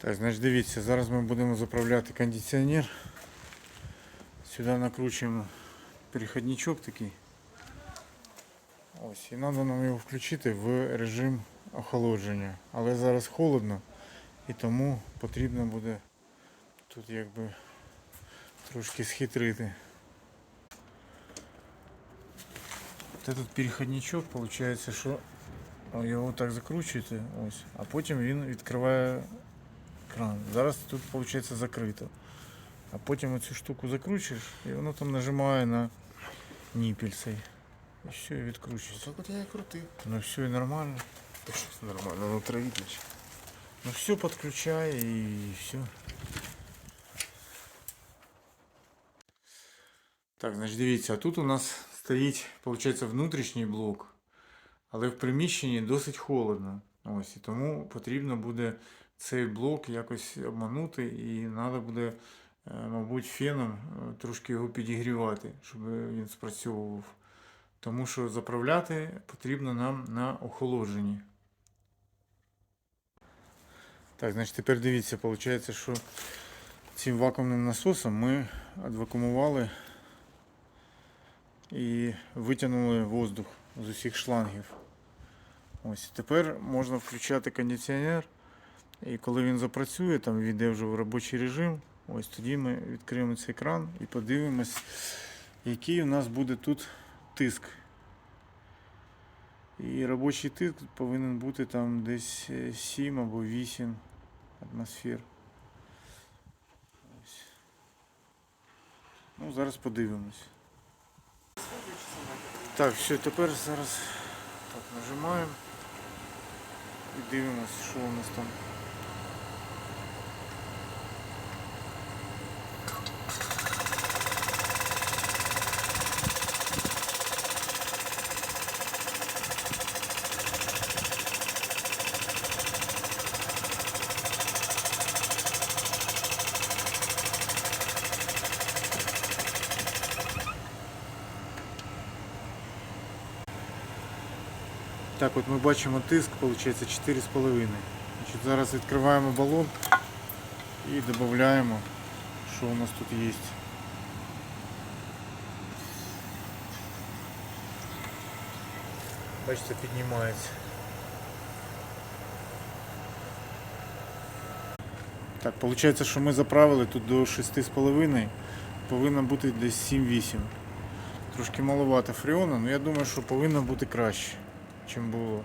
Так, значить дивіться, зараз ми будемо заправляти кондиціонер. Сюди накручуємо переходничок такий. Ось, і треба нам його включити в режим охолодження. Але зараз холодно і тому потрібно буде тут якби трошки схитрити. От этот переходничок, виходить, що його так закручуєте, ось, а потім він відкриває кран. Зараз тут виходить закрито. А потім оцю штуку закручуєш і воно там нажимає на ніпіль цей. І все, і відкручується. Так от я і крутив. Ну все, і нормально. Та щось нормально, ну травітніше. Ну все підключає і все. Так, значить дивіться, а тут у нас стоїть, виходить, внутрішній блок, але в приміщенні досить холодно. Ось, і тому потрібно буде цей блок якось обманути і треба буде, е, мабуть, феном е, трошки його підігрівати, щоб він спрацьовував. Тому що заправляти потрібно нам на охолодженні. Так, значить тепер дивіться, виходить, що цим вакуумним насосом ми відвакуумували і витягнули воздух з усіх шлангів. Ось тепер можна включати кондиціонер. І коли він запрацює, там війде вже в робочий режим, ось тоді ми відкриємо цей кран і подивимось, який у нас буде тут тиск. І робочий тиск повинен бути там десь е, 7 або 8 атмосфер. Ось. Ну, зараз подивимось. Так, все, тепер зараз так, нажимаємо і дивимось, що у нас там. Так, от ми бачимо тиск, виходить 4,5. Зараз відкриваємо балон і додаємо, що у нас тут є. Бачите, піднімається. Так, виходить, що ми заправили тут до 6,5, повинно бути десь 7-8. Трошки маловато фреона, але я думаю, що повинно бути краще, 全部